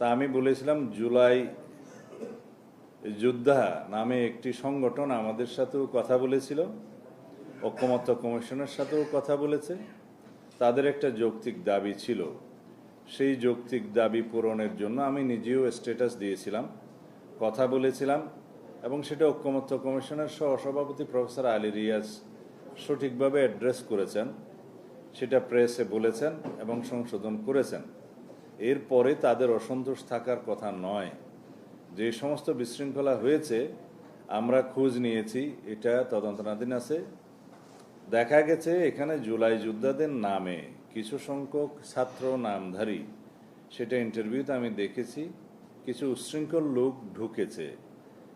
তা আমি বলেছিলাম, জুলাই যোদ্ধা নামে একটি সংগঠন আমাদের সাথেও কথা বলেছিল, ঐক্যমত্য কমিশনের সাথেও কথা বলেছে। তাদের একটা যৌক্তিক দাবি ছিল। সেই যৌক্তিক দাবি পূরণের জন্য আমি নিজেও স্ট্যাটাস দিয়েছিলাম, কথা বলেছিলাম এবং সেটা ঐক্যমত্য কমিশনের সহ সভাপতি প্রফেসর আলী রিয়াজ সঠিকভাবে অ্যাড্রেস করেছেন, সেটা প্রেসে বলেছেন এবং সংশোধন করেছেন। এরপরে তাদের অসন্তোষ থাকার কথা নয়। যে সমস্ত বিশৃঙ্খলা হয়েছে, আমরা খোঁজ নিয়েছি, এটা তদন্তনাধীন আছে। দেখা গেছে, এখানে জুলাই যোদ্ধাদের নামে কিছু সংখ্যক ছাত্র নামধারী। সেটা ইন্টারভিউতে আমি দেখেছি, কিছু উচ্ছৃঙ্খল লোক ঢুকেছে।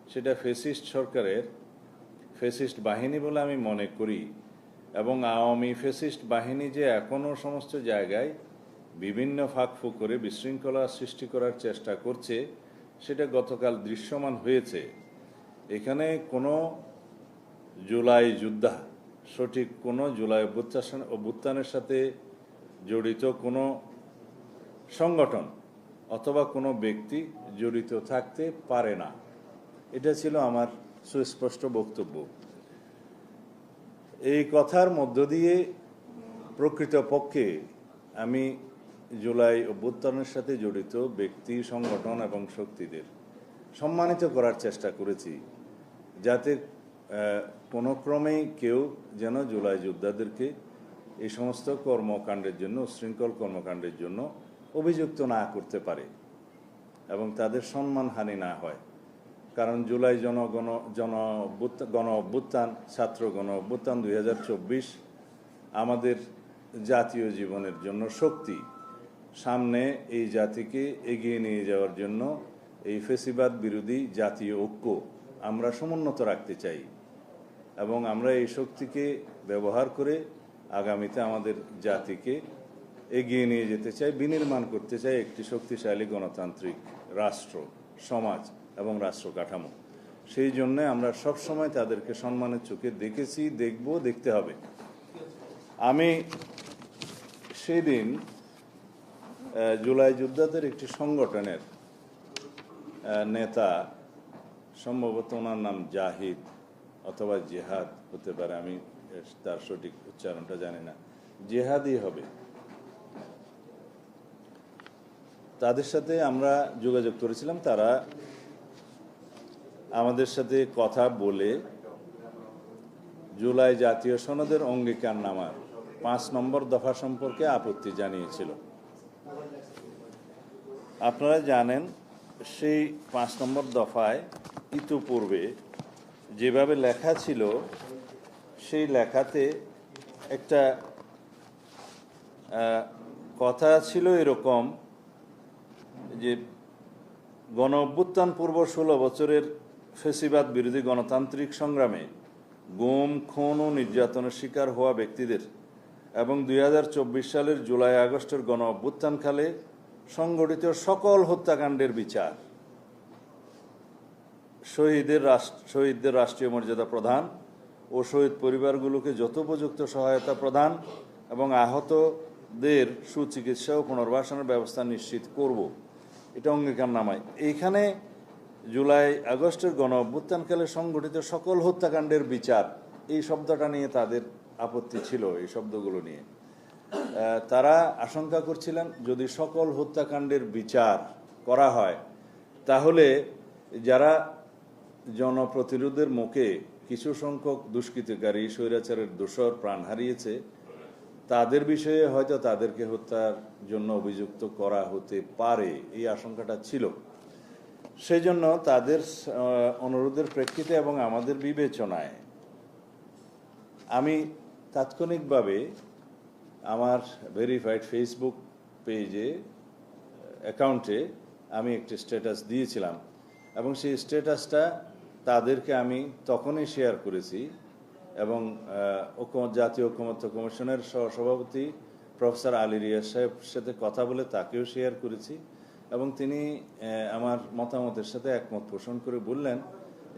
সেটা ফেসিস্ট সরকারের ফেসিস্ট বাহিনী বলে আমি মনে করি এবং আওয়ামী ফেসিস্ট বাহিনী যে এখনও সমস্ত জায়গায় বিভিন্ন ফাঁকফুক করে বিশৃঙ্খলা সৃষ্টি করার চেষ্টা করছে, সেটা গতকাল দৃশ্যমান হয়েছে। এখানে কোনো জুলাই যোদ্ধা, সঠিক কোনো জুলাই অভ্যুত্থান, অভ্যুত্থানের সাথে জড়িত কোনো সংগঠন অথবা কোনো ব্যক্তি জড়িত থাকতে পারে না। এটা ছিল আমার সুস্পষ্ট বক্তব্য। এই কথার মধ্য দিয়ে প্রকৃতপক্ষে আমি জুলাই অভ্যুত্থানের সাথে জড়িত ব্যক্তি, সংগঠন এবং শক্তিদের সম্মানিত করার চেষ্টা করেছি, যাতে কোনো ক্রমেই কেউ যেন জুলাই যোদ্ধাদেরকে এই সমস্ত কর্মকাণ্ডের জন্য, উশৃঙ্খল কর্মকাণ্ডের জন্য অভিযুক্ত না করতে পারে এবং তাদের সম্মানহানি না হয়। কারণ জুলাই জনগণ জন গণ অভ্যুত্থান, ছাত্র গণ অভ্যুত্থান দু হাজার চব্বিশ আমাদের জাতীয় জীবনের জন্য শক্তি। সামনে এই জাতিকে এগিয়ে নিয়ে যাওয়ার জন্য এই ফেসিবাদ বিরোধী জাতীয় ঐক্য আমরা সমুন্নত রাখতে চাই এবং আমরা এই শক্তিকে ব্যবহার করে আগামীতে আমাদের জাতিকে এগিয়ে নিয়ে যেতে চাই, বিনির্মাণ করতে চাই একটি শক্তিশালী গণতান্ত্রিক রাষ্ট্র, সমাজ এবং রাষ্ট্র কাঠামো। সেই জন্য আমরা সবসময় তাদেরকে সম্মানের চোখে দেখেছি, দেখব, দেখতে হবে। আমি সেদিন জুলাই যোদ্ধাদের একটি সংগঠনের নেতা, সম্ভবত ওনার নাম জাহিদ অথবা জেহাদ হতে পারে, আমি তার সঠিক উচ্চারণটা জানি না। জেহাদই হবে। তাদের সাথে আমরা যোগাযোগ করেছিলাম, তারা আমাদের সাথে কথা বলে জুলাই জাতীয় সনদের অঙ্গীকার নামার পাঁচ নম্বর দফা সম্পর্কে আপত্তি জানিয়েছিল। আপনারা জানেন, সেই পাঁচ নম্বর দফায় ইতিপূর্বে যেভাবে লেখা ছিল, সেই লেখাতে একটা কথা ছিল এরকম যে গণ অভ্যুত্থান পূর্ব ষোলো বছরের ফেসিবাদ বিরোধী গণতান্ত্রিক সংগ্রামে গুম, খুন ও নির্যাতনের শিকার হওয়া ব্যক্তিদের এবং দু হাজার চব্বিশ সালের জুলাই আগস্টের গণ অভ্যুত্থানকালে সংগঠিত সকল হত্যাকাণ্ডের বিচার। শহীদের শহীদদের রাষ্ট্রীয় মর্যাদা প্রদান ও শহীদ পরিবারগুলোকে যথোপযুক্ত সহায়তা প্রদান এবং আহতদের সুচিকিৎসা ও পুনর্বাসনের ব্যবস্থা নিশ্চিত করব। এটা অঙ্গীকার নামায়। এইখানে জুলাই, আগস্টের গণ অভ্যুত্থানকালে সংগঠিত সকল হত্যাকাণ্ডের বিচার, এই শব্দটা নিয়ে তাদের আপত্তি ছিল, এই শব্দগুলো নিয়ে। তারা আশঙ্কা করছিলেন, যদি সকল হত্যাকাণ্ডের বিচার করা হয়, তাহলে যারা জনপ্রতিরোধের মুখে কিছু সংখ্যক দুষ্কৃতিকারী, স্বৈরাচারের দোষর প্রাণ হারিয়েছে, তাদের বিষয়ে হয়তো তাদেরকে হত্যার জন্য অভিযুক্ত করা হতে পারে, এই আশঙ্কাটা ছিল। সেই জন্য তাদের অনুরোধের প্রেক্ষিতে এবং আমাদের বিবেচনায় আমি তাৎক্ষণিকভাবে আমার ভেরিফাইড ফেসবুক পেজে অ্যাকাউন্টে আমি একটি স্ট্যাটাস দিয়েছিলাম। এবং সেই স্ট্যাটাসটা তাদেরকে আমি তখনই শেয়ার করেছি এবং জাতীয় ঐক্যমত্য কমিশনের সহসভাপতি প্রফেসর আলী রিয়াজ সাহেবের সাথে কথা বলে তাকেও শেয়ার করেছি এবং তিনি আমার মতামতের সাথে একমত পোষণ করে বললেন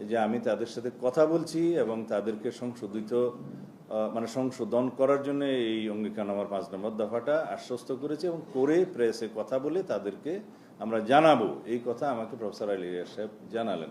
যে আমি তাদের সাথে কথা বলছি এবং তাদেরকে সংশোধিত মানে সংশোধন করার জন্য এই অঙ্গীকারনামার পাঁচ নম্বর দফাটা আশ্বস্ত করেছে এবং করে প্রেসে কথা বলে তাদেরকে আমরা জানাব। এই কথা আমাকে প্রফেসর আলী সাহেব জানালেন।